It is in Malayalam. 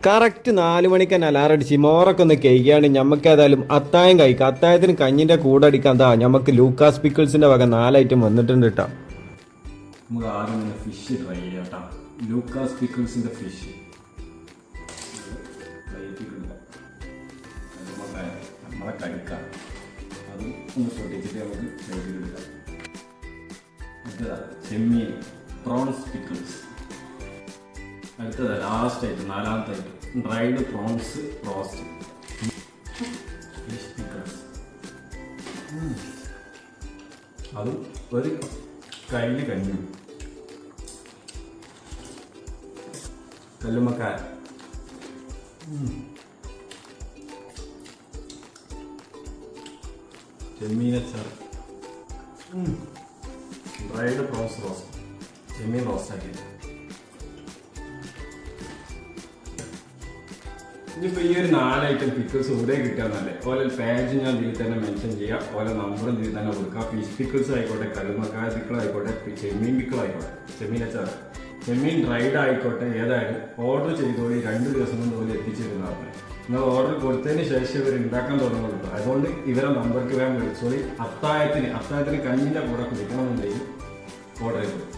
കറക്റ്റ് നാല് മണിക്ക് തന്നെ അലാറം അടിച്ച് മോറൊക്കെ ഒന്ന് കഴിക്കുകയാണ് ഞമ്മക്ക് ഏതായാലും അത്തായം കഴിക്കാം. അത്തായത്തിന് കഞ്ഞിന്റെ കൂടെ അടിക്കാൻ താ ഞമ്മക്ക് ലൂക്കാസ് പിക്കിൾസിന്റെ വക നാലൈറ്റം വന്നിട്ടുണ്ട് കേട്ടോ നമുക്ക് ഫിഷ് ട്രൈ ചെയ്യാം ലൂക്കാസ് പിക്കിൾസിന്റെ ഫിഷ് ഒന്ന് നമുക്ക് ചെമ്മീൻ പ്രോൺസ് പിക്കിൾസ് അടുത്തത് ലാസ്റ്റ് ആയിട്ട് നാലാമത്തെ ആയിട്ട് ഡ്രൈഡ് പ്രോൺസ് റോസ്റ്റ് അതും ഒരു കല്ല് കഞ്ഞു കല്ലുമ്മക്കായ ചെമ്മീനച്ചാർ ഡ്രൈഡ് പ്രോൺസ് റോസ്റ്റ് ചെമ്മീൻ റോസ്റ്റ് ഇനിയിപ്പോൾ ഈ ഒരു നാല് ഐറ്റം പിക്കിൾസ് ഇവിടെ കിട്ടാന്നല്ലേ ഓരോ പേജ് ഞാൻ ഇതിൽ തന്നെ മെൻഷൻ ചെയ്യാം. ഓരോ നമ്പറും ഇതിൽ തന്നെ കൊടുക്കാം. ഫിഷ് പിക്കിൾസ് ആയിക്കോട്ടെ കരുമക്കായ പിക്കിൾ ആയിക്കോട്ടെ പി- ചെമ്മീൻ പിക്കിൾ ആയിക്കോട്ടെ. ചെമ്മീൻ അച്ചാർ. ചെമ്മീൻ ഡ്രൈഡ് ആയിക്കോട്ടെ ഏതായാലും ഓർഡർ ചെയ്തോളി രണ്ട് ദിവസം കൊണ്ട് പോലെ എത്തിച്ചിരുന്നതാണ്. നിങ്ങൾ ഓർഡർ കൊടുത്തതിന് ശേഷം ഇവർ ഉണ്ടാക്കാൻ തുടങ്ങുന്നുണ്ട് അതുകൊണ്ട് ഇവരെ നമ്പർക്ക് വേണം വിളിച്ചോളി. അത്തായത്തിന് അത്തായത്തിന് കഞ്ഞിന്റെ കൂടെ കുടിക്കണമെന്നുണ്ടെങ്കിൽ ഓർഡർ ചെയ്തു